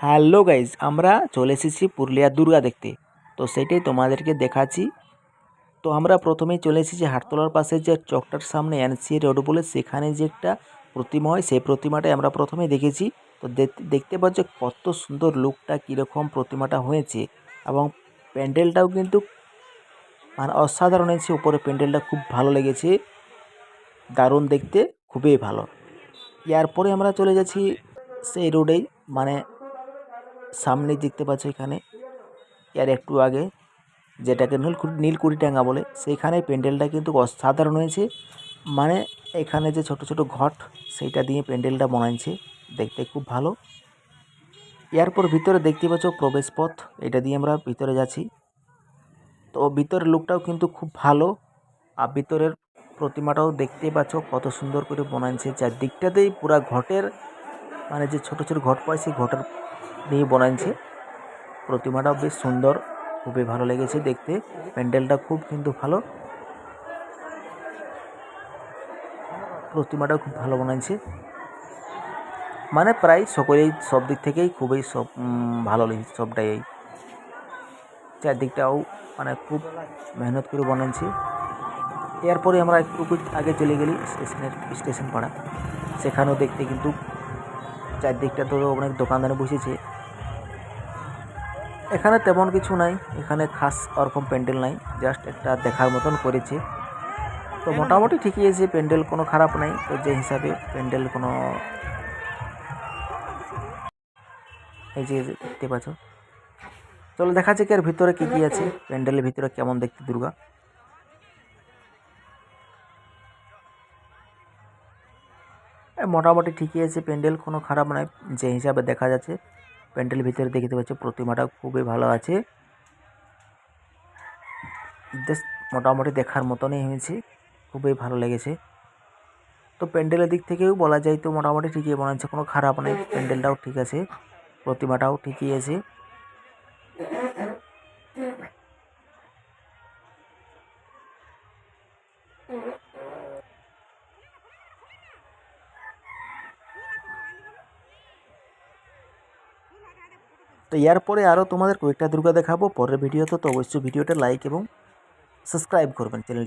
Hello guys আমরা চলে এসেছি পুরুলিয়া দুর্গা দেখতে। তো সেটাই তোমাদেরকে দেখাচ্ছি। তো আমরা প্রথমেই চলে এসেছি হাটতলার পাশে যে চকটার সামনে এনসি রোড বলে, সেখানে যে একটা প্রতিমা হয়, সেই প্রতিমাটাই আমরা প্রথমে দেখেছি। তো দেখ- দেখতে পাচ্ছ কত সুন্দর লুকটা, কীরকম প্রতিমাটা হয়েছে। এবং প্যান্ডেলটাও কিন্তু মানে অসাধারণ হয়েছে, উপরে প্যান্ডেলটা খুব ভালো লেগেছে। দারুণ দেখতে, খুবই ভালো। এরপরে আমরা চলে যাচ্ছি সেই রোডেই মানে সামনে দেখতে পাচ্ছ এখানে। এর একটু আগে যেটাকে নীলকুড়ি নীলকুড়িটাঙ্গা বলে সেইখানে প্যান্ডেলটা কিন্তু অসাধারণ হয়েছে। মানে এখানে যে ছোট ছোট ঘট সেইটা দিয়ে প্যান্ডেলটা বানাইছে, দেখতে খুব ভালো। এরপর ভিতরে দেখতে পাচ্ছ প্রবেশ পথ, এটা দিয়ে আমরা ভিতরে যাচ্ছি। তো ভিতরের লুকটাও কিন্তু খুব ভালো, আর ভিতরের প্রতিমাটাও দেখতে পাচ্ছ কত সুন্দর করে বানাইছে। চারদিকটাতেই পুরা ঘটের মানে যে ছোট ছোট ঘট পায়, সেই ঘটের নিয়ে বানাইছে প্রতিমাটাও বেশ সুন্দর, খুবই ভালো লেগেছে দেখতে। প্যান্ডেলটা খুব কিন্তু ভালো। প্রতিমাটাও খুব ভালো বানাইছে মানে প্রায় সকলেই সব দিক থেকেই খুবই সব ভালো লেগেছে সবটাই। চারদিকটাও মানে খুব মেহনত করে বানাইছে এরপরে আমরা একটু আগে চলে গেলি স্টেশনের স্টেশন পাড়া সেখানেও দেখতে কিন্তু চারদিকটা তো অনেক দোকানদারে বসেছে। এখানে তেমন কিছু নাই, এখানে খাস ওরকম প্যান্ডেল নাই জাস্ট একটা দেখার মতন করেছে। তো মোটামুটি ঠিকই আছে, প্যান্ডেল কোনো খারাপ নাই, তো যে হিসাবে প্যান্ডেল কোনো এই যে দেখতে পাচ্ছ। চলো দেখা যাক এর ভিতরে কি কি আছে, প্যান্ডেলের ভিতরে কেমন দেখতে দুর্গা। মোটামুটি ঠিকই আছে, প্যান্ডেল কোনো খারাপ নয়। যে হিসাবে দেখা যাচ্ছে, প্যান্ডেল ভিতরে দেখতে পাচ্ছ, প্রতিমাটা খুবই ভালো আছে। জাস্ট মোটামুটি দেখার মতনই হয়েছে, খুবই ভালো লেগেছে। তো প্যান্ডেলের দিক থেকেও বলা যায় তো মোটামুটি ঠিকই বানাচ্ছে কোনো খারাপ নেই প্যান্ডেলটাও ঠিক আছে, প্রতিমাটাও ঠিকই আছে। তো এরপরে আরও তোমাদের কয়েকটা দুর্গা দেখাবো। পরের ভিডিওতে তো অবশ্যই ভিডিওটা লাইক এবং সাবস্ক্রাইব করবেন চ্যানেল